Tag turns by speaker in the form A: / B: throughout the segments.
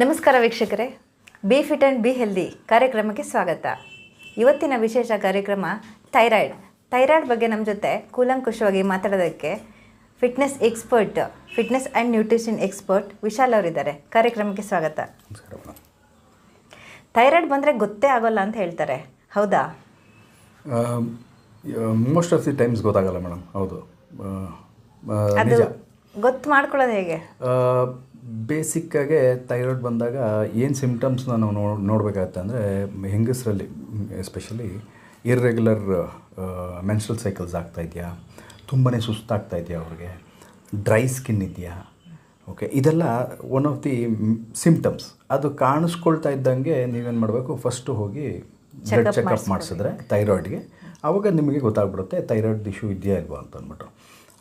A: ನಮಸ್ಕಾರ ವೀಕ್ಷಕರೇ. Be fit and be healthy ಕಾರ್ಯಕ್ರಮಕ್ಕೆ ಸ್ವಾಗತ. ಇವತ್ತಿನ ವಿಶೇಷ ಕಾರ್ಯಕ್ರಮ ಥೈರಾಯ್ಡ್. ಥೈರಾಯ್ಡ್ ಬಗ್ಗೆ ನಮ್ಮ ಜೊತೆ ಕೂಲಂಕುಷವಾಗಿ ಮಾತಾಡೋದಕ್ಕೆ fitness expert fitness and nutrition expert Vishal ಅವರಿದ್ದಾರೆ. ಕಾರ್ಯಕ್ರಮಕ್ಕೆ ಸ್ವಾಗತ. ಥೈರಾಯ್ಡ್ ಬಂದರೆ ಗೊತ್ತೇ ಆಗೋಲ್ಲ ಅಂತ ಹೇಳ್ತಾರೆ. ಹೌದಾ?
B: ಮೋಸ್ಟ್ ಆಫ್ ದಿ ಟೈಮ್ಸ್ ಗೊತ್ತಾಗಲ್ಲ ಮೇಡಮ್. ಹೌದು.
A: ಅದು ಗೊತ್ತು ಮಾಡ್ಕೊಳ್ಳೋದು ಹೇಗೆ?
B: ಬೇಸಿಕ್ಕಾಗೆ ಥೈರಾಯ್ಡ್ ಬಂದಾಗ ಏನು ಸಿಮ್ಟಮ್ಸ್ನ ನಾವು ನೋ ನೋಡಬೇಕಾಗತ್ತೆ ಅಂದರೆ ಹೆಂಗಸರಲ್ಲಿ ಎಸ್ಪೆಷಲಿ ಇರ್ರೆಗ್ಯುಲರ್ ಮೆನ್ಸ್ಟ್ರಲ್ ಸೈಕಲ್ಸ್ ಆಗ್ತಾ ಇದೆಯಾ ತುಂಬಾ ಸುಸ್ತಾಗ್ತಾ ಇದೆಯಾ ಅವ್ರಿಗೆ ಡ್ರೈ ಸ್ಕಿನ್ ಇದೆಯಾ ಓಕೆ ಇದೆಲ್ಲ ಒನ್ ಆಫ್ ದಿ ಸಿಮ್ಟಮ್ಸ್ ಅದು ಕಾಣಿಸ್ಕೊಳ್ತಾ ಇದ್ದಂಗೆ ನೀವೇನು ಮಾಡಬೇಕು ಫಸ್ಟು ಹೋಗಿ ಬ್ಲಡ್ ಚೆಕಪ್ ಮಾಡಿಸಿದ್ರೆ ಥೈರಾಯ್ಡ್ಗೆ ಆವಾಗ ನಿಮಗೆ ಗೊತ್ತಾಗ್ಬಿಡುತ್ತೆ ಥೈರಾಯ್ಡ್ ಇಶ್ಯೂ ಇದೆಯಾ ಇಲ್ವಾ ಅಂತ ಅಂದ್ಬಿಟ್ಟು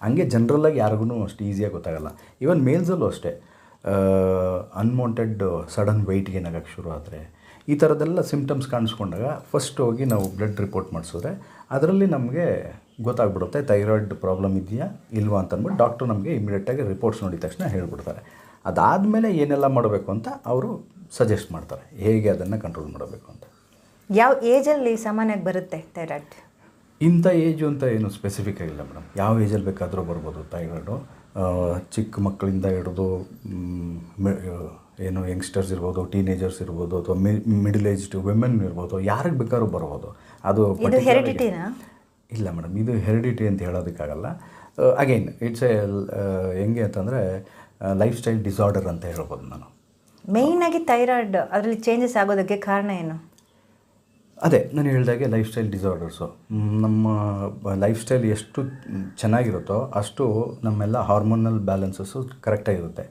B: ಹಂಗೆ ಜನರಲ್ಲಾಗಿ ಯಾರಿಗೂ ಅಷ್ಟು ಈಸಿಯಾಗಿ ಗೊತ್ತಾಗಲ್ಲ. ಈವನ್ ಮೇಲ್ಸಲ್ಲೂ ಅಷ್ಟೇ. ಅನ್ವಾಂಟೆಡ್ ಸಡನ್ ವೆಯ್ಟ್ ಗೇನ್ ಆಗಕ್ಕೆ ಶುರು ಆದರೆ ಈ ಥರದ್ದೆಲ್ಲ ಸಿಮ್ಟಮ್ಸ್ ಕಾಣಿಸ್ಕೊಂಡಾಗ ಫಸ್ಟ್ ಹೋಗಿ ನಾವು ಬ್ಲಡ್ ರಿಪೋರ್ಟ್ ಮಾಡಿಸಿದ್ರೆ ಅದರಲ್ಲಿ ನಮಗೆ ಗೊತ್ತಾಗ್ಬಿಡುತ್ತೆ ಥೈರಾಯ್ಡ್ ಪ್ರಾಬ್ಲಮ್ ಇದೆಯಾ ಇಲ್ವಾ ಅಂತಂದ್ಬಿಟ್ಟು ಡಾಕ್ಟ್ರು ನಮಗೆ ಇಮಿಡಿಯೇಟಾಗಿ ರಿಪೋರ್ಟ್ಸ್ ನೋಡಿದ ತಕ್ಷಣ ಹೇಳ್ಬಿಡ್ತಾರೆ. ಅದಾದಮೇಲೆ ಏನೆಲ್ಲ ಮಾಡಬೇಕು ಅಂತ ಅವರು ಸಜೆಸ್ಟ್ ಮಾಡ್ತಾರೆ. ಹೇಗೆ ಅದನ್ನು ಕಂಟ್ರೋಲ್ ಮಾಡಬೇಕು ಅಂತ.
A: ಯಾವ ಏಜಲ್ಲಿ ಸಾಮಾನ್ಯವಾಗಿ ಬರುತ್ತೆ ಥೈರಾಯ್ಡ್
B: ಇಂಥ ಏಜು ಅಂತ ಏನು ಸ್ಪೆಸಿಫಿಕ್ ಆಗಿಲ್ಲ ಮೇಡಮ್. ಯಾವ ಏಜಲ್ಲಿ ಬೇಕಾದರೂ ಬರ್ಬೋದು ಥೈರಾಯ್ಡು ಚಿಕ್ಕ ಮಕ್ಕಳಿಂದ ಹಿಡಿದು ಏನು ಯಂಗ್ಸ್ಟರ್ಸ್ ಇರ್ಬೋದು ಟೀನೇಜರ್ಸ್ ಇರ್ಬೋದು ಅಥವಾ ಮಿಡಲ್ ಏಜ್ಡ್ ವಿಮೆನ್ ಇರ್ಬೋದು ಯಾರಿಗೆ ಬೇಕಾದ್ರೂ ಬರ್ಬೋದು. ಅದು ಇಲ್ಲ ಮೇಡಮ್ ಇದು ಹೆರಿಡಿಟಿ ಅಂತ ಹೇಳೋದಕ್ಕಾಗಲ್ಲ. ಅಗೈನ್ ಇಟ್ಸ್ ಎ ಹೆಂಗೆ ಅಂತಂದರೆ ಲೈಫ್ ಸ್ಟೈಲ್ ಡಿಸಾರ್ಡರ್ ಅಂತ ಹೇಳ್ಬೋದು ನಾನು.
A: ಮೇಯ್ನಾಗಿ ಥೈರಾಯ್ಡ್ ಅದರಲ್ಲಿ ಚೇಂಜಸ್ ಆಗೋದಕ್ಕೆ ಕಾರಣ ಏನು?
B: ಅದೇ, ನಾನು ಹೇಳಿದಾಗೆ ಲೈಫ್ ಸ್ಟೈಲ್ ಡಿಸಾರ್ಡರ್ಸು ನಮ್ಮ ಲೈಫ್ ಸ್ಟೈಲ್ ಎಷ್ಟು ಚೆನ್ನಾಗಿರುತ್ತೋ ಅಷ್ಟು ನಮ್ಮೆಲ್ಲ ಹಾರ್ಮೋನಲ್ ಬ್ಯಾಲೆನ್ಸಸ್ಸು ಕರೆಕ್ಟಾಗಿರುತ್ತೆ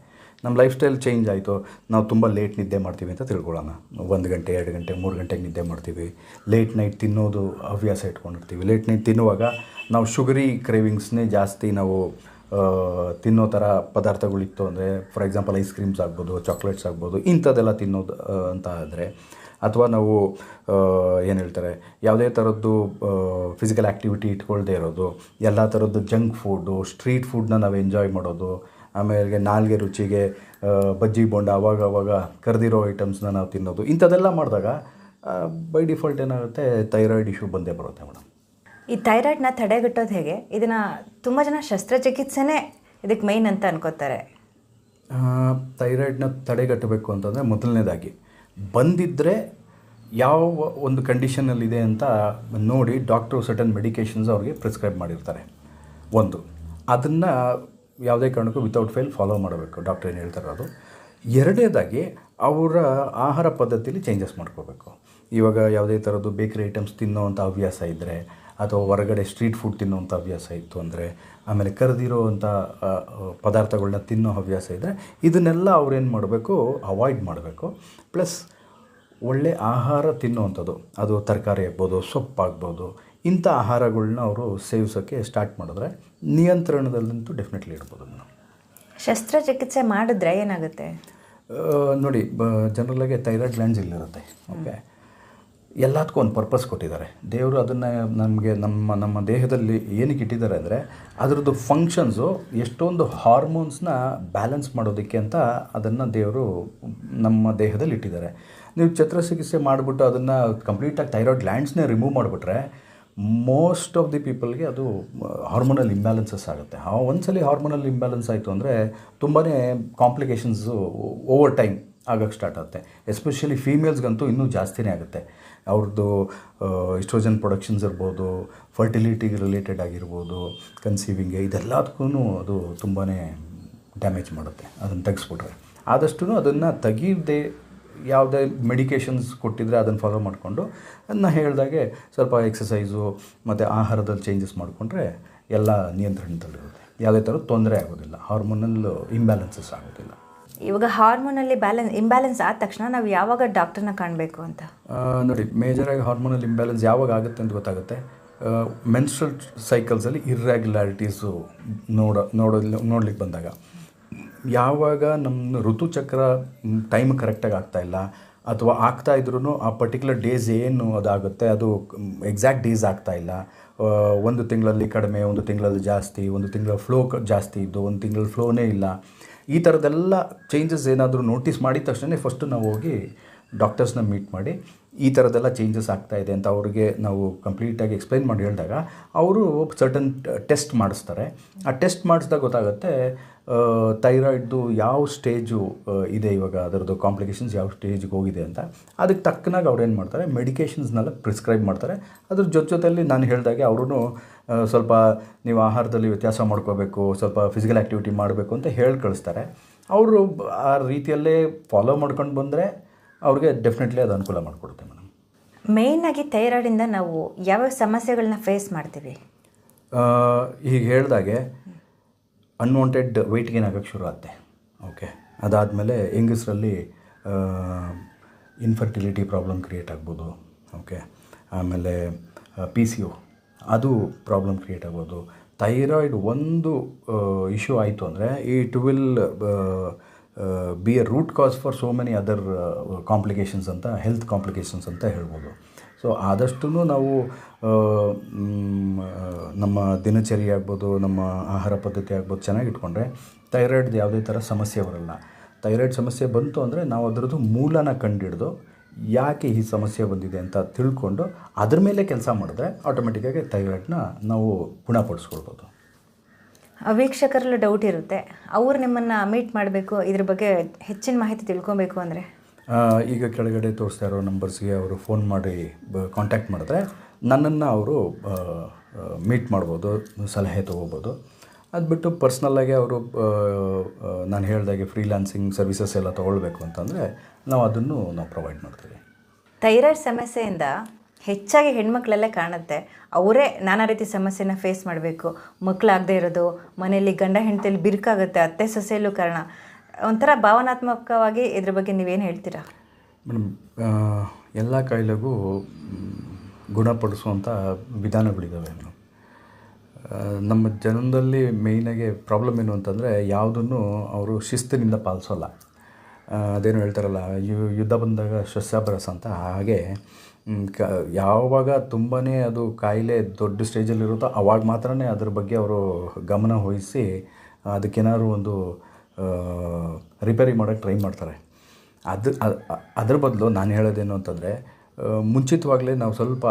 B: ನಮ್ಮ ಲೈಫ್ ಸ್ಟೈಲ್ ಚೇಂಜ್ ಆಯಿತು, ನಾವು ತುಂಬ ಲೇಟ್ ನಿದ್ದೆ ಮಾಡ್ತೀವಿ ಅಂತ ತಿಳ್ಕೊಳ್ಳೋಣ. ಒಂದು ಗಂಟೆ, ಎರಡು ಗಂಟೆ, ಮೂರು ಗಂಟೆಗೆ ನಿದ್ದೆ ಮಾಡ್ತೀವಿ. ಲೇಟ್ ನೈಟ್ ತಿನ್ನೋದು ಹವ್ಯಾಸ ಇಟ್ಕೊಂಡಿರ್ತೀವಿ. ಲೇಟ್ ನೈಟ್ ತಿನ್ನುವಾಗ ನಾವು ಶುಗರಿ ಕ್ರೇವಿಂಗ್ಸ್ನೇ ಜಾಸ್ತಿ ನಾವು ತಿನ್ನೋ ಥರ ಪದಾರ್ಥಗಳಿತ್ತು ಅಂದರೆ ಫಾರ್ ಎಕ್ಸಾಂಪಲ್ ಐಸ್ ಕ್ರೀಮ್ಸ್ ಆಗ್ಬೋದು ಚಾಕ್ಲೇಟ್ಸ್ ಆಗ್ಬೋದು, ಇಂಥದ್ದೆಲ್ಲ ತಿನ್ನೋದು ಅಂತ ಆದರೆ ಅಥವಾ ನಾವು ಏನು ಹೇಳ್ತಾರೆ ಯಾವುದೇ ಥರದ್ದು ಫಿಸಿಕಲ್ ಆ್ಯಕ್ಟಿವಿಟಿ ಇಟ್ಕೊಳ್ದೇ ಇರೋದು ಎಲ್ಲ ಥರದ್ದು ಜಂಕ್ ಫುಡ್ಡು ಸ್ಟ್ರೀಟ್ ಫುಡ್ನ ನಾವು ಎಂಜಾಯ್ ಮಾಡೋದು ಆಮೇಲೆ ನಾಲ್ಗೆ ರುಚಿಗೆ ಬಜ್ಜಿ ಬೋಂಡ ಅವಾಗ ಅವಾಗ ಕರೆದಿರೋ ಐಟಮ್ಸ್ನ ನಾವು ತಿನ್ನೋದು ಇಂಥದ್ದೆಲ್ಲ ಮಾಡಿದಾಗ ಬೈ ಡಿಫಾಲ್ಟ್ ಏನಾಗುತ್ತೆ ಥೈರಾಯ್ಡ್ ಇಶ್ಯೂ ಬಂದೇ ಬರುತ್ತೆ ಮೇಡಮ್
A: ಈ ಥೈರಾಯ್ಡ್ನ ತಡೆಗಟ್ಟೋದು ಹೇಗೆ? ಇದನ್ನು ತುಂಬ ಜನ ಶಸ್ತ್ರಚಿಕಿತ್ಸೆನೇ ಇದಕ್ಕೆ ಮೈನ್ ಅಂತ ಅನ್ಕೋತಾರೆ.
B: ಥೈರಾಯ್ಡ್ನ ತಡೆಗಟ್ಟಬೇಕು ಅಂತಂದರೆ ಮೊದಲನೇದಾಗಿ ಬಂದಿದ್ದರೆ ಯಾವ ಒಂದು ಕಂಡೀಷನಲ್ಲಿದೆ ಅಂತ ನೋಡಿ ಡಾಕ್ಟ್ರು ಸರ್ಟನ್ ಮೆಡಿಕೇಷನ್ಸ್ ಅವ್ರಿಗೆ ಪ್ರಿಸ್ಕ್ರೈಬ್ ಮಾಡಿರ್ತಾರೆ. ಒಂದು, ಅದನ್ನು ಯಾವುದೇ ಕಾರಣಕ್ಕೂ ವಿತೌಟ್ ಫೇಲ್ ಫಾಲೋ ಮಾಡಬೇಕು. ಡಾಕ್ಟ್ರ್ ಏನು ಹೇಳ್ತಾರೆ ಅದು? ಎರಡನೇದಾಗಿ ಅವರ ಆಹಾರ ಪದ್ಧತಿಲಿ ಚೇಂಜಸ್ ಮಾಡ್ಕೋಬೇಕು. ಇವಾಗ ಯಾವುದೇ ಥರದ್ದು ಬೇಕರಿ ಐಟಮ್ಸ್ ತಿನ್ನೋವಂಥ ಹವ್ಯಾಸ ಇದ್ದರೆ ಅಥವಾ ಹೊರಗಡೆ ಸ್ಟ್ರೀಟ್ ಫುಡ್ ತಿನ್ನುವಂಥ ಹವ್ಯಾಸ ಇತ್ತು ಅಂದರೆ ಆಮೇಲೆ ಕರೆದಿರೋವಂಥ ಪದಾರ್ಥಗಳನ್ನ ತಿನ್ನೋ ಹವ್ಯಾಸ ಇದ್ದರೆ ಇದನ್ನೆಲ್ಲ ಅವ್ರೇನು ಮಾಡಬೇಕು ಅವಾಯ್ಡ್ ಮಾಡಬೇಕು. ಪ್ಲಸ್ ಒಳ್ಳೆ ಆಹಾರ ತಿನ್ನುವಂಥದ್ದು. ಅದು ತರಕಾರಿ ಆಗ್ಬೋದು ಸೊಪ್ಪಾಗ್ಬೋದು ಇಂಥ ಆಹಾರಗಳನ್ನ ಅವರು ಸೇವಿಸೋಕ್ಕೆ ಸ್ಟಾರ್ಟ್ ಮಾಡಿದ್ರೆ ನಿಯಂತ್ರಣದಲ್ಲಂತೂ ಡೆಫಿನೆಟ್ಲಿ ಇಡ್ಬೋದು ನಾವು
A: ಶಸ್ತ್ರಚಿಕಿತ್ಸೆ ಮಾಡಿದ್ರೆ ಏನಾಗುತ್ತೆ?
B: ನೋಡಿ ಬ ಜನರಲಾಗಿ ಥೈರಾಯ್ಡ್ ಗ್ಲ್ಯಾಂಡ್ಸ್ ಇಲ್ಲಿರುತ್ತೆ ಓಕೆ ಎಲ್ಲದಕ್ಕೂ ಒಂದು ಪರ್ಪಸ್ ಕೊಟ್ಟಿದ್ದಾರೆ. ದೇವರು ಅದನ್ನು ನಮಗೆ ನಮ್ಮ ನಮ್ಮ ದೇಹದಲ್ಲಿ ಏನಕ್ಕೆ ಇಟ್ಟಿದ್ದಾರೆ ಅಂದರೆ ಅದರದ್ದು ಫಂಕ್ಷನ್ಸು ಎಷ್ಟೊಂದು ಹಾರ್ಮೋನ್ಸ್ನ ಬ್ಯಾಲೆನ್ಸ್ ಮಾಡೋದಕ್ಕೆ ಅಂತ ಅದನ್ನು ದೇವರು ನಮ್ಮ ದೇಹದಲ್ಲಿ ಇಟ್ಟಿದ್ದಾರೆ. ನೀವು ಚಿತ್ರಚಿಕಿತ್ಸೆ ಮಾಡಿಬಿಟ್ಟು ಅದನ್ನು ಕಂಪ್ಲೀಟಾಗಿ ಥೈರಾಯ್ಡ್ ಗ್ಲ್ಯಾಂಡ್ಸ್ನೇ ರಿಮೂವ್ ಮಾಡಿಬಿಟ್ರೆ ಮೋಸ್ಟ್ ಆಫ್ ದಿ ಪೀಪಲ್ಗೆ ಅದು ಹಾರ್ಮೋನಲ್ ಇಂಬ್ಯಾಲೆನ್ಸಸ್ ಆಗುತ್ತೆ. ಒಂದ್ಸಲಿ ಹಾರ್ಮೋನಲ್ ಇಂಬ್ಯಾಲೆನ್ಸ್ ಆಯಿತು ಅಂದರೆ ತುಂಬಾ ಕಾಂಪ್ಲಿಕೇಶನ್ಸು ಓವರ್ ಟೈಮ್ ಆಗಕ್ಕೆ ಸ್ಟಾರ್ಟ್ ಆಗುತ್ತೆ. ಎಸ್ಪೆಷಲಿ ಫೀಮೇಲ್ಸ್ಗಂತೂ ಇನ್ನೂ ಜಾಸ್ತಿನೇ ಆಗುತ್ತೆ. ಅವ್ರದ್ದು ಇಸ್ಟ್ರೋಜನ್ ಪ್ರೊಡಕ್ಷನ್ಸ್ ಇರ್ಬೋದು, ಫರ್ಟಿಲಿಟಿಗೆ ರಿಲೇಟೆಡ್ ಆಗಿರ್ಬೋದು ಕನ್ಸೀವಿಂಗ್ಗೆ ಇದೆಲ್ಲದಕ್ಕೂ ಅದು ತುಂಬಾ ಡ್ಯಾಮೇಜ್ ಮಾಡುತ್ತೆ. ಅದನ್ನು ತೆಗೆಸ್ಬಿಟ್ರೆ. ಆದಷ್ಟು ಅದನ್ನು ತೆಗೀದೇ ಯಾವುದೇ ಮೆಡಿಕೇಷನ್ಸ್ ಕೊಟ್ಟಿದ್ರೆ ಅದನ್ನು ಫಾಲೋ ಮಾಡಿಕೊಂಡು ಅದನ್ನ ಹೇಳಿದಾಗೆ ಸ್ವಲ್ಪ ಎಕ್ಸಸೈಸು ಮತ್ತು ಆಹಾರದಲ್ಲಿ ಚೇಂಜಸ್ ಮಾಡಿಕೊಂಡ್ರೆ ಎಲ್ಲ ನಿಯಂತ್ರಣದಲ್ಲಿರುತ್ತೆ. ಯಾವುದೇ ಥರ ತೊಂದರೆ ಆಗೋದಿಲ್ಲ. ಹಾರ್ಮೋನಲ್ ಇಂಬ್ಯಾಲೆನ್ಸಸ್ ಆಗೋದಿಲ್ಲ.
A: ಇವಾಗ ಹಾರ್ಮೋನಲ್ಲಿ ಬ್ಯಾಲೆನ್ಸ್ ಇಂಬ್ಯಾಲೆನ್ಸ್ ಆದ ತಕ್ಷಣ ನಾವು ಯಾವಾಗ ಡಾಕ್ಟರ್ನ ಕಾಣಬೇಕು ಅಂತ?
B: ನೋಡಿ ಮೇಜರಾಗಿ ಹಾರ್ಮೋನಲ್ ಇಂಬ್ಯಾಲೆನ್ಸ್ ಯಾವಾಗ ಆಗುತ್ತೆ ಅಂತ ಗೊತ್ತಾಗುತ್ತೆ. ಮೆನ್ಸ್ಟ್ರಲ್ ಸೈಕಲ್ಸಲ್ಲಿ ಇರ್ರೆಗ್ಯುಲಾರಿಟೀಸು ನೋಡ ನೋಡೋದಿಲ್ಲ ನೋಡ್ಲಿಕ್ಕೆ ಬಂದಾಗ. ಯಾವಾಗ ನಮ್ಮ ಋತುಚಕ್ರ ಟೈಮ್ ಕರೆಕ್ಟಾಗಿ ಆಗ್ತಾಯಿಲ್ಲ ಅಥವಾ ಆಗ್ತಾ ಇದ್ರೂ ಆ ಪರ್ಟಿಕ್ಯುಲರ್ ಡೇಸ್ ಏನು ಅದಾಗುತ್ತೆ, ಅದು ಎಕ್ಸಾಕ್ಟ್ ಡೇಸ್ ಆಗ್ತಾ ಇಲ್ಲ. ಒಂದು ತಿಂಗಳಲ್ಲಿ ಕಡಿಮೆ, ಒಂದು ತಿಂಗಳಲ್ಲಿ ಜಾಸ್ತಿ, ಒಂದು ತಿಂಗಳ ಫ್ಲೋ ಜಾಸ್ತಿ ಇದ್ದು, ಒಂದು ತಿಂಗಳಲ್ಲಿ ಫ್ಲೋನೇ ಇಲ್ಲ. ಈ ಥರದ್ದೆಲ್ಲ ಚೇಂಜಸ್ ಏನಾದರೂ ನೋಟಿಸ್ ಮಾಡಿದ ತಕ್ಷಣ ಫಸ್ಟು ನಾವು ಹೋಗಿ ಡಾಕ್ಟರ್ಸ್ನ ಮೀಟ್ ಮಾಡಿ ಈ ಥರದ್ದೆಲ್ಲ ಚೇಂಜಸ್ ಆಗ್ತಾ ಇದೆ ಅಂತ ಅವ್ರಿಗೆ ನಾವು ಕಂಪ್ಲೀಟಾಗಿ ಎಕ್ಸ್ಪ್ಲೈನ್ ಮಾಡಿ ಹೇಳಿದಾಗ ಅವರು ಸರ್ಟನ್ ಟೆಸ್ಟ್ ಮಾಡಿಸ್ತಾರೆ. ಆ ಟೆಸ್ಟ್ ಮಾಡಿಸಿದಾಗ ಗೊತ್ತಾಗುತ್ತೆ ಥೈರಾಯ್ಡ್ದು ಯಾವ ಸ್ಟೇಜು ಇದೆ ಇವಾಗ, ಅದರದ್ದು ಕಾಂಪ್ಲಿಕೇಶನ್ಸ್ ಯಾವ ಸ್ಟೇಜ್ಗೆ ಹೋಗಿದೆ ಅಂತ. ಅದಕ್ಕೆ ತಕ್ಕನಾಗಿ ಅವ್ರು ಏನು ಮಾಡ್ತಾರೆ ಮೆಡಿಕೇಷನ್ಸ್ನೆಲ್ಲ ಪ್ರಿಸ್ಕ್ರೈಬ್ ಮಾಡ್ತಾರೆ. ಅದ್ರ ಜೊತೆ ಜೊತೆಯಲ್ಲಿ ನಾನು ಹೇಳಿದಾಗೆ ಅವರು ಸ್ವಲ್ಪ ನೀವು ಆಹಾರದಲ್ಲಿ ವ್ಯತ್ಯಾಸ ಮಾಡ್ಕೋಬೇಕು ಸ್ವಲ್ಪ ಫಿಸಿಕಲ್ ಆ್ಯಕ್ಟಿವಿಟಿ ಮಾಡಬೇಕು ಅಂತ ಹೇಳಿ ಕಳಿಸ್ತಾರೆ. ಅವರು ಆ ರೀತಿಯಲ್ಲೇ ಫಾಲೋ ಮಾಡ್ಕೊಂಡು ಬಂದರೆ ಅವ್ರಿಗೆ ಡೆಫಿನೆಟ್ಲಿ ಅದು ಅನುಕೂಲ ಮಾಡಿಕೊಡುತ್ತೆ ಮೇಡಮ್.
A: ಮೇಯ್ನಾಗಿ ಥೈರಾಯ್ಡಿಂದ ನಾವು ಯಾವ್ಯಾವ ಸಮಸ್ಯೆಗಳನ್ನ ಫೇಸ್ ಮಾಡ್ತೀವಿ?
B: ಈಗ ಹೇಳ್ದಾಗೆ ಅನ್ವಾಂಟೆಡ್ ವೆಯ್ಟ್ ಗೇನ್ ಆಗೋಕ್ಕೆ ಶುರು ಆಗುತ್ತೆ ಓಕೆ ಅದಾದಮೇಲೆ ಹೆಂಗಸರಲ್ಲಿ ಇನ್ಫರ್ಟಿಲಿಟಿ ಪ್ರಾಬ್ಲಮ್ ಕ್ರಿಯೇಟ್ ಆಗ್ಬೋದು. ಓಕೆ ಆಮೇಲೆ ಪಿ ಸಿ ಯು ಅದು ಪ್ರಾಬ್ಲಮ್ ಕ್ರಿಯೇಟ್ ಆಗ್ಬೋದು ಥೈರಾಯ್ಡ್ ಒಂದು ಇಶ್ಯೂ ಆಯಿತು ಅಂದರೆ it will be a root cause for so many other complications ಅಂತ ಹೆಲ್ತ್ ಕಾಂಪ್ಲಿಕೇಶನ್ಸ್ ಅಂತ ಹೇಳ್ಬೋದು. ಸೊ ಆದಷ್ಟು ನಾವು ನಮ್ಮ ದಿನಚರಿ ಆಗ್ಬೋದು, ನಮ್ಮ ಆಹಾರ ಪದ್ಧತಿ ಆಗ್ಬೋದು ಚೆನ್ನಾಗಿ ಇಟ್ಕೊಂಡ್ರೆ ಥೈರಾಯ್ಡ್ದು ಯಾವುದೇ ಥರ ಸಮಸ್ಯೆ ಬರಲ್ಲ. ಥೈರಾಯ್ಡ್ ಸಮಸ್ಯೆ ಬಂತು ಅಂದರೆ ನಾವು ಅದರದ್ದು ಮೂಲನ ಕಂಡುಹಿಡ್ದು ಯಾಕೆ ಈ ಸಮಸ್ಯೆ ಬಂದಿದೆ ಅಂತ ತಿಳ್ಕೊಂಡು ಅದ್ರ ಮೇಲೆ ಕೆಲಸ ಮಾಡಿದ್ರೆ ಆಟೋಮೆಟಿಕ್ಕಾಗಿ ಥೈರಾಯ್ಡ್ನ ನಾವು ಗುಣಪಡಿಸ್ಕೊಳ್ಬೋದು.
A: ವೀಕ್ಷಕರಲ್ಲಿ ವೀಕ್ಷಕರಲ್ಲೂ ಡೌಟ್ ಇರುತ್ತೆ. ಅವರು ನಿಮ್ಮನ್ನು ಮೀಟ್ ಮಾಡಬೇಕು ಇದ್ರ ಬಗ್ಗೆ ಹೆಚ್ಚಿನ ಮಾಹಿತಿ ತಿಳ್ಕೊಬೇಕು ಅಂದರೆ?
B: ಈಗ ಕೆಳಗಡೆ ತೋರಿಸ್ತಾ ಇರೋ ನಂಬರ್ಸ್ಗೆ ಅವರು ಫೋನ್ ಮಾಡಿ ಬ ಕಾಂಟ್ಯಾಕ್ಟ್ ಮಾಡಿದ್ರೆ ನನ್ನನ್ನು ಅವರು ಮೀಟ್ ಮಾಡ್ಬೋದು ಸಲಹೆ ತೊಗೋಬೋದು. ಅದು ಬಿಟ್ಟು ಪರ್ಸ್ನಲ್ಲಾಗಿ ಅವರು ನಾನು ಹೇಳ್ದಾಗೆ ಫ್ರೀಲಾನ್ಸಿಂಗ್ ಸರ್ವಿಸಸ್ ಎಲ್ಲ ತೊಗೊಳ್ಬೇಕು ಅಂತಂದರೆ ನಾವು ಅದನ್ನು ನಾವು ಪ್ರೊವೈಡ್ ಮಾಡ್ತೀವಿ.
A: ಥೈರಾಯ್ಡ್ ಸಮಸ್ಯೆಯಿಂದ ಹೆಚ್ಚಾಗಿ ಹೆಣ್ಮಕ್ಳಲ್ಲೇ ಕಾಣುತ್ತೆ. ಅವರೇ ನಾನಾ ರೀತಿ ಸಮಸ್ಯೆನ ಫೇಸ್ ಮಾಡಬೇಕು. ಮಕ್ಕಳಾಗದೇ ಇರೋದು ಮನೆಯಲ್ಲಿ ಗಂಡ ಹೆಂಡತಿಯಲ್ಲಿ ಬಿರುಕಾಗುತ್ತೆ ಅತ್ತೆ ಸೊಸೆಯಲ್ಲೂ ಕಾರಣ. ಒಂಥರ ಭಾವನಾತ್ಮಕವಾಗಿ ಇದ್ರ ಬಗ್ಗೆ ನೀವೇನು ಹೇಳ್ತೀರಾ?
B: ಮೇಡಮ್ ಎಲ್ಲ ಕಾಯಿಲೆಗೂ ಗುಣಪಡಿಸುವಂಥ ವಿಧಾನಗಳಿದ್ದಾವೆ ಮೇಡಮ್. ನಮ್ಮ ಜನದಲ್ಲಿ ಮೇಯ್ನಾಗಿ ಪ್ರಾಬ್ಲಮ್ ಏನು ಅಂತಂದರೆ ಯಾವುದನ್ನು ಅವರು ಶಿಸ್ತಿನಿಂದ ಪಾಲಿಸೋಲ್ಲ. ಅದೇನು ಹೇಳ್ತಾರಲ್ಲ, ಯು, ಯುದ್ಧ ಬಂದಾಗ ಶಸ್ಯಾಭ್ಯಾಸ ಅಂತ. ಹಾಗೆ ಕ, ಯಾವಾಗ ತುಂಬಾ ಅದು ಕಾಯಿಲೆ ದೊಡ್ಡ ಸ್ಟೇಜಲ್ಲಿರುತ್ತೋ ಅವಾಗ ಮಾತ್ರನೇ ಅದ್ರ ಬಗ್ಗೆ ಅವರು ಗಮನ ವಹಿಸಿ ಅದಕ್ಕೇನಾದ್ರು ಒಂದು ರಿಪೇರಿ ಮಾಡೋಕ್ಕೆ ಟ್ರೈ ಮಾಡ್ತಾರೆ. ಅದು ಅದ್ರ ಬದಲು ನಾನು ಹೇಳೋದೇನು ಅಂತಂದರೆ ಮುಂಚಿತವಾಗಲೇ ನಾವು ಸ್ವಲ್ಪ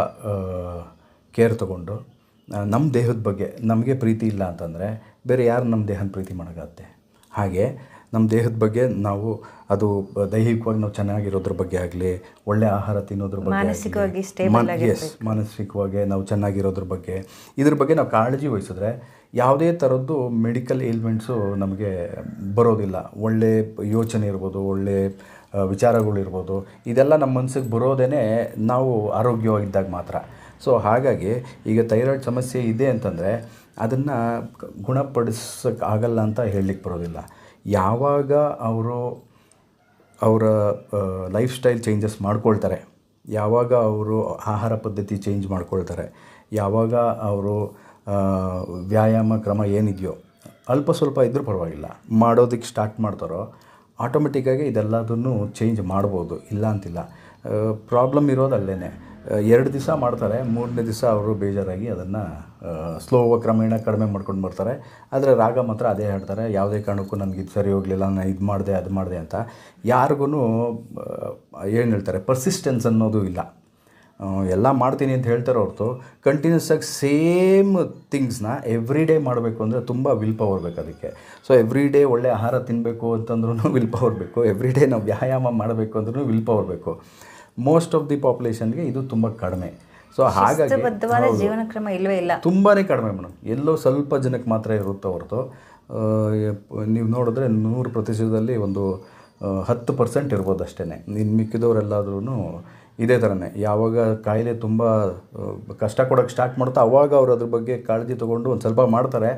B: ಕೇರ್ ತಗೊಂಡು ನಮ್ಮ ದೇಹದ ಬಗ್ಗೆ ನಮಗೆ ಪ್ರೀತಿ ಇಲ್ಲ ಅಂತಂದರೆ ಬೇರೆ ಯಾರು ನಮ್ಮ ದೇಹನ ಪ್ರೀತಿ ಮಾಡೋಕ್ಕಾಗತ್ತೆ ಹಾಗೆ ನಮ್ಮ ದೇಹದ ಬಗ್ಗೆ ನಾವು ಅದು ದೈಹಿಕವಾಗಿ ನಾವು ಚೆನ್ನಾಗಿರೋದ್ರ ಬಗ್ಗೆ ಆಗಲಿ ಒಳ್ಳೆ ಆಹಾರ ತಿನ್ನೋದ್ರ ಬಗ್ಗೆ
A: stable
B: ಮಾನಸಿಕವಾಗಿ ನಾವು ಚೆನ್ನಾಗಿರೋದ್ರ ಬಗ್ಗೆ ಇದ್ರ ಬಗ್ಗೆ ನಾವು ಕಾಳಜಿ ವಹಿಸಿದ್ರೆ ಯಾವುದೇ ಥರದ್ದು ಮೆಡಿಕಲ್ ಏಲ್ಮೆಂಟ್ಸು ನಮಗೆ ಬರೋದಿಲ್ಲ. ಒಳ್ಳೆ ಯೋಚನೆ ಇರ್ಬೋದು ಒಳ್ಳೆ ವಿಚಾರಗಳಿರ್ಬೋದು ಇದೆಲ್ಲ ನಮ್ಮ ಮನಸ್ಸಿಗೆ ಬರೋದೇ ನಾವು ಆರೋಗ್ಯವಾಗಿದ್ದಾಗ ಮಾತ್ರ. ಸೊ ಹಾಗಾಗಿ ಈಗ ಥೈರಾಯ್ಡ್ ಸಮಸ್ಯೆ ಇದೆ ಅಂತಂದರೆ ಅದನ್ನು ಗುಣಪಡಿಸೋಕ್ಕೆ ಆಗಲ್ಲ ಅಂತ ಹೇಳಲಿಕ್ಕೆ ಬರೋದಿಲ್ಲ. ಯಾವಾಗ ಅವರು ಅವರ ಲೈಫ್ ಸ್ಟೈಲ್ ಚೇಂಜಸ್ ಮಾಡ್ಕೊಳ್ತಾರೆ, ಯಾವಾಗ ಅವರು ಆಹಾರ ಪದ್ಧತಿ ಚೇಂಜ್ ಮಾಡ್ಕೊಳ್ತಾರೆ, ಯಾವಾಗ ಅವರು ವ್ಯಾಯಾಮ ಕ್ರಮ ಏನಿದೆಯೋ, ಅಲ್ಪ ಸ್ವಲ್ಪ ಇದ್ದರೂ ಪರವಾಗಿಲ್ಲ, ಮಾಡೋದಕ್ಕೆ ಸ್ಟಾರ್ಟ್ ಮಾಡ್ತಾರೋ ಆಟೋಮೆಟಿಕ್ಕಾಗಿ ಇದೆಲ್ಲದನ್ನು ಚೇಂಜ್ ಮಾಡ್ಬೋದು, ಇಲ್ಲ ಅಂತಿಲ್ಲ. ಪ್ರಾಬ್ಲಮ್ ಇರೋದು ಅಲ್ಲೇ ಎರಡು ದಿವಸ ಮಾಡ್ತಾರೆ, ಮೂರನೇ ದಿವಸ ಅವರು ಬೇಜಾರಾಗಿ ಅದನ್ನು ಸ್ಲೋ ಕ್ರಮೇಣ ಕಡಿಮೆ ಮಾಡ್ಕೊಂಡು ಬರ್ತಾರೆ. ಆದರೆ ರಾಗ ಮಾತ್ರ ಅದೇ ಹೇಳ್ತಾರೆ, ಯಾವುದೇ ಕಾರಣಕ್ಕೂ ನನಗೆ ಇದು ಸರಿ ಹೋಗಲಿಲ್ಲ ನಾನು ಇದು ಮಾಡಿದೆ, ಅದು ಮಾಡಿದೆ ಅಂತ. ಯಾರಿಗೂ ಏನು ಹೇಳ್ತಾರೆ ಪರ್ಸಿಸ್ಟೆನ್ಸ್ ಅನ್ನೋದು ಇಲ್ಲ. ಎಲ್ಲ ಮಾಡ್ತೀನಿ ಅಂತ ಹೇಳ್ತಾರೆ ಹೊರತು ಕಂಟಿನ್ಯೂಸ್ ಆಗಿ ಸೇಮ್ ಥಿಂಗ್ಸ್ನ ಎವ್ರಿ ಡೇ ಮಾಡಬೇಕು ಅಂದರೆ ತುಂಬ ವಿಲ್ ಪವರ್ ಬೇಕು ಅದಕ್ಕೆ. ಸೊ ಎವ್ರಿ ಡೇ ಒಳ್ಳೆ ಆಹಾರ ತಿನ್ನಬೇಕು ಅಂತಂದ್ರೂ ವಿಲ್ ಪವರ್ ಬೇಕು ಎವ್ರಿ ಡೇ ನಾವು ವ್ಯಾಯಾಮ ಮಾಡಬೇಕು ಅಂದ್ರೂ ವಿಲ್ ಪವರ್ ಬೇಕು. ಮೋಸ್ಟ್ ಆಫ್ ದಿ ಪಾಪ್ಯುಲೇಷನ್ಗೆ ಇದು ತುಂಬ ಕಡಿಮೆ. ಸೊ ಹಾಗಾಗಿ
A: ಜೀವನ ಕ್ರಮ ಇಲ್ಲವೇ ಇಲ್ಲ.
B: ತುಂಬಾ ಕಡಿಮೆ ಮೇಡಮ್. ಎಲ್ಲೋ ಸ್ವಲ್ಪ ಜನಕ್ಕೆ ಮಾತ್ರ ಇರುತ್ತೆ ಹೊರತು. ನೀವು ನೋಡಿದ್ರೆ ನೂರು ಪ್ರತಿಶತದಲ್ಲಿ ಒಂದು ಹತ್ತು ಪರ್ಸೆಂಟ್ ಇರ್ಬೋದು ಅಷ್ಟೇ ಇನ್ನು ಮಿಕ್ಕಿದವರೆಲ್ಲಾದ್ರೂ ಇದೇ ಥರನೇ ಯಾವಾಗ ಕಾಯಿಲೆ ತುಂಬ ಕಷ್ಟ ಕೊಡೋಕ್ಕೆ ಸ್ಟಾರ್ಟ್ ಮಾಡ್ತಾ ಅವಾಗ ಅವರು ಅದ್ರ ಬಗ್ಗೆ ಕಾಳಜಿ ತೊಗೊಂಡು ಒಂದು ಸ್ವಲ್ಪ ಮಾಡ್ತಾರೆ.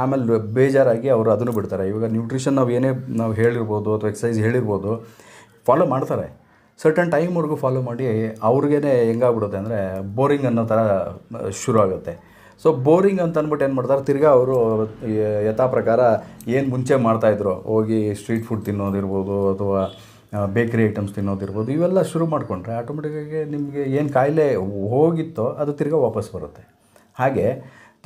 B: ಆಮೇಲೆ ಬೇಜಾರಾಗಿ ಅವರು ಅದನ್ನು ಬಿಡ್ತಾರೆ. ಇವಾಗ ನ್ಯೂಟ್ರಿಷನ್ ನಾವು ಏನೇ ನಾವು ಹೇಳಿರ್ಬೋದು ಅಥವಾ ಎಕ್ಸಸೈಸ್ ಹೇಳಿರ್ಬೋದು ಫಾಲೋ ಮಾಡ್ತಾರೆ. ಸರ್ಟನ್ ಟೈಮ್ವರೆಗೂ ಫಾಲೋ ಮಾಡಿ ಅವ್ರಿಗೇ ಹೆಂಗಾಗ್ಬಿಡುತ್ತೆ ಅಂದರೆ ಬೋರಿಂಗ್ ಅನ್ನೋ ಥರ ಶುರು ಆಗುತ್ತೆ ಸೊ ಬೋರಿಂಗ್ ಅಂತ ಅಂದ್ಬಿಟ್ಟು ಏನು ಮಾಡ್ತಾರೆ, ತಿರ್ಗಾ ಅವರು ಯಥಾ ಪ್ರಕಾರ ಏನು ಮುಂಚೆ ಮಾಡ್ತಾಯಿದ್ರು ಹೋಗಿ ಸ್ಟ್ರೀಟ್ ಫುಡ್ ತಿನ್ನೋದಿರ್ಬೋದು ಅಥವಾ ಬೇಕ್ರಿ ಐಟಮ್ಸ್ ತಿನ್ನೋದಿರ್ಬೋದು ಇವೆಲ್ಲ ಶುರು ಮಾಡಿಕೊಂಡ್ರೆ ಆಟೋಮೆಟಿಕ್ಕಾಗಿ ನಿಮಗೆ ಏನು ಕಾಯಿಲೆ ಹೋಗಿತ್ತೋ ಅದು ತಿರ್ಗಾ ವಾಪಸ್ ಬರುತ್ತೆ. ಹಾಗೆ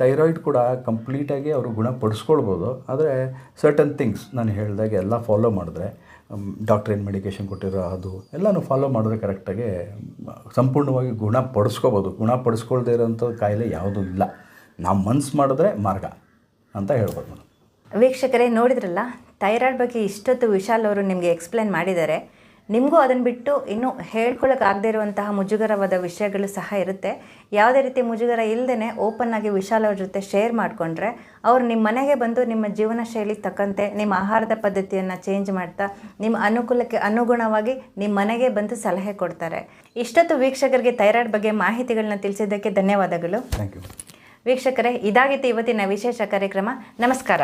B: ಥೈರಾಯ್ಡ್ ಕೂಡ ಕಂಪ್ಲೀಟಾಗಿ ಅವರು ಗುಣಪಡಿಸ್ಕೊಳ್ಬೋದು, ಆದರೆ ಸರ್ಟನ್ ಥಿಂಗ್ಸ್ ನಾನು ಹೇಳಿದಾಗೆ ಎಲ್ಲ ಫಾಲೋ ಮಾಡಿದ್ರೆ ಡಾಕ್ಟ್ರ್ ಏನು ಮೆಡಿಕೇಷನ್ ಕೊಟ್ಟಿರೋ ಅದು ಎಲ್ಲನೂ ಫಾಲೋ ಮಾಡಿದ್ರೆ ಕರೆಕ್ಟಾಗಿ ಸಂಪೂರ್ಣವಾಗಿ ಗುಣಪಡಿಸ್ಕೋಬೋದು ಗುಣಪಡಿಸ್ಕೊಳ್ದೇ ಇರೋಂಥ ಕಾಯಿಲೆ ಯಾವುದೂ ಇಲ್ಲ. ನಾವು ಮನ್ಸು ಮಾಡಿದ್ರೆ ಮಾರ್ಗ ಅಂತ ಹೇಳ್ಬೋದು
A: ವೀಕ್ಷಕರೇ, ನೋಡಿದ್ರಲ್ಲ? ಥೈರಾಯ್ಡ್ ಬಗ್ಗೆ ಇಷ್ಟೊತ್ತು ವಿಶಾಲ್ ಅವರು ನಿಮಗೆ ಎಕ್ಸ್ಪ್ಲೇನ್ ಮಾಡಿದ್ದಾರೆ. ನಿಮಗೂ ಅದನ್ನು ಬಿಟ್ಟು ಇನ್ನೂ ಹೇಳ್ಕೊಳಕ್ಕಾಗದೇ ಇರುವಂತಹ ಮುಜುಗರವಾದ ವಿಷಯಗಳು ಸಹ ಇರುತ್ತೆ. ಯಾವುದೇ ರೀತಿ ಮುಜುಗರ ಇಲ್ಲದೇ ಓಪನ್ ಆಗಿ ವಿಶಾಲ್ ಅವ್ರ ಜೊತೆ ಶೇರ್ ಮಾಡಿಕೊಂಡ್ರೆ ಅವ್ರು ನಿಮ್ಮ ಮನೆಗೆ ಬಂದು ನಿಮ್ಮ ಜೀವನ ಶೈಲಿಗೆ ತಕ್ಕಂತೆ ನಿಮ್ಮ ಆಹಾರದ ಪದ್ಧತಿಯನ್ನು ಚೇಂಜ್ ಮಾಡ್ತಾ ನಿಮ್ಮ ಅನುಕೂಲಕ್ಕೆ ಅನುಗುಣವಾಗಿ ನಿಮ್ಮ ಮನೆಗೆ ಬಂದು ಸಲಹೆ ಕೊಡ್ತಾರೆ. ಇಷ್ಟೊತ್ತು ವೀಕ್ಷಕರಿಗೆ ಥೈರಾಯ್ಡ್ ಬಗ್ಗೆ ಮಾಹಿತಿಗಳನ್ನ ತಿಳಿಸಿದ್ದಕ್ಕೆ ಧನ್ಯವಾದಗಳು.
B: ಥ್ಯಾಂಕ್ ಯು
A: ವೀಕ್ಷಕರೇ ಇದಾಗಿತ್ತು ಇವತ್ತಿನ ವಿಶೇಷ ಕಾರ್ಯಕ್ರಮ. ನಮಸ್ಕಾರ.